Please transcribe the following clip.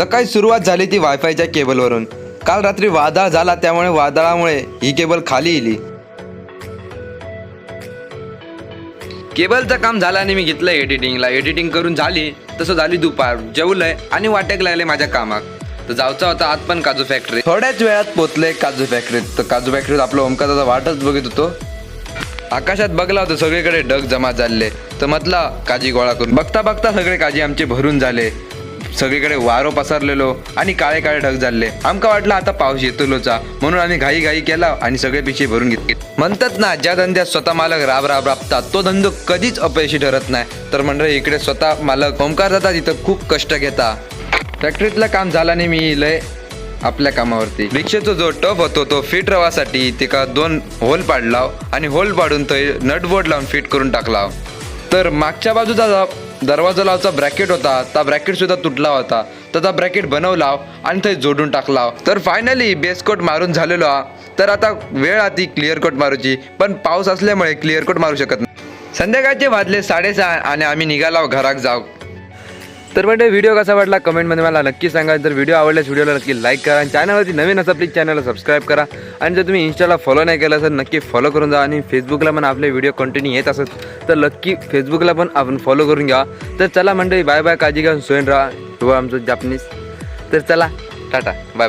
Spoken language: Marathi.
सकाळी सुरुवात झाली ती वायफायच्या केबलवरून? काल रात्री वादळ झाला त्यामुळे वादळामुळे ही केबल खाली इली केबलचं काम झालं आणि मी घेतलं एडिटिंगला. एडिटिंग करून झाली तसं झाली दुपार. जेवलंय आणि वाटेक लागले माझ्या कामात. तर जाऊचा होता आत पण काजू फॅक्टरी थोड्याच वेळात पोचले काजू फॅक्टरीत तर काजू फॅक्टरीत आपलं ओमकाचा वाटच बघत होतो. आकाशात बघला होता सगळीकडे डग जमा झाले तर म्हटला काजी गोळा करून. बघता बघता सगळे काजी आमचे भरून झाले. सगळीकडे वारो पसरलेलो आणि काळे काळे ढग झाले. आमका वाटलं आता पाऊस येतलोचा. म्हणून आम्ही घाई घाई केला आणि सगळे पिशे भरून घेतले. म्हणतात ना ज्या धंद्यात स्वतः मालक राब राब राबतात तो धंदो कधीच अपयशी ठरत नाही. तर मंडळी इकडे स्वतः मालक ओंकार जाता तिथं खूप कष्ट घेता. फॅक्टरीतलं काम झालं नाही मी लय आपल्या कामावरती. रिक्षेचा जो टप होतो तो फिट रवासाठी तिका दोन होल पाडलाव आणि होल पाडून तो नटबोर्ड लावून फिट करून टाकलाव. तर मागच्या बाजूचा दरवाजा लावचा ब्रॅकेट होता त्या ब्रॅकेट सुद्धा तुटला होता. तर त्या ब्रॅकेट बनवला आणि थंय जोडून टाकला तर फायनली बेसकोट मारून झालेलो हा. तर आता वेळ आती क्लिअर कोट मारूची. पण पाऊस असल्यामुळे क्लिअर कोट मारू शकत नाही. संध्याकाळचे वाजले साडेसहा आणि आम्ही निघालो घराक जाऊ तर म्हणजे व्हिडिओ कसा वाटला कमेंटमध्ये मला नक्की सांगा. जर व्हिडिओ आवडल्यास व्हिडिओला नक्की लाईक करा आणि चॅनलवरती नवीन असं प्लीज चॅनलला सबस्क्राईब करा. आणि जर तुम्ही इंस्टाला फॉलो नाही केलं असेल नक्की फॉलो करून जा आणि फेसबुकला पण आपले व्हिडिओ कंटिन्यू येत असत तर नक्की फेसबुकला पण आपण फॉलो करून घ्या. तर चला मंडळी बाय बाय काळजी घ्या सोयन राहा. किंवा आमचं जापनीज तर चला टाटा बाय बाय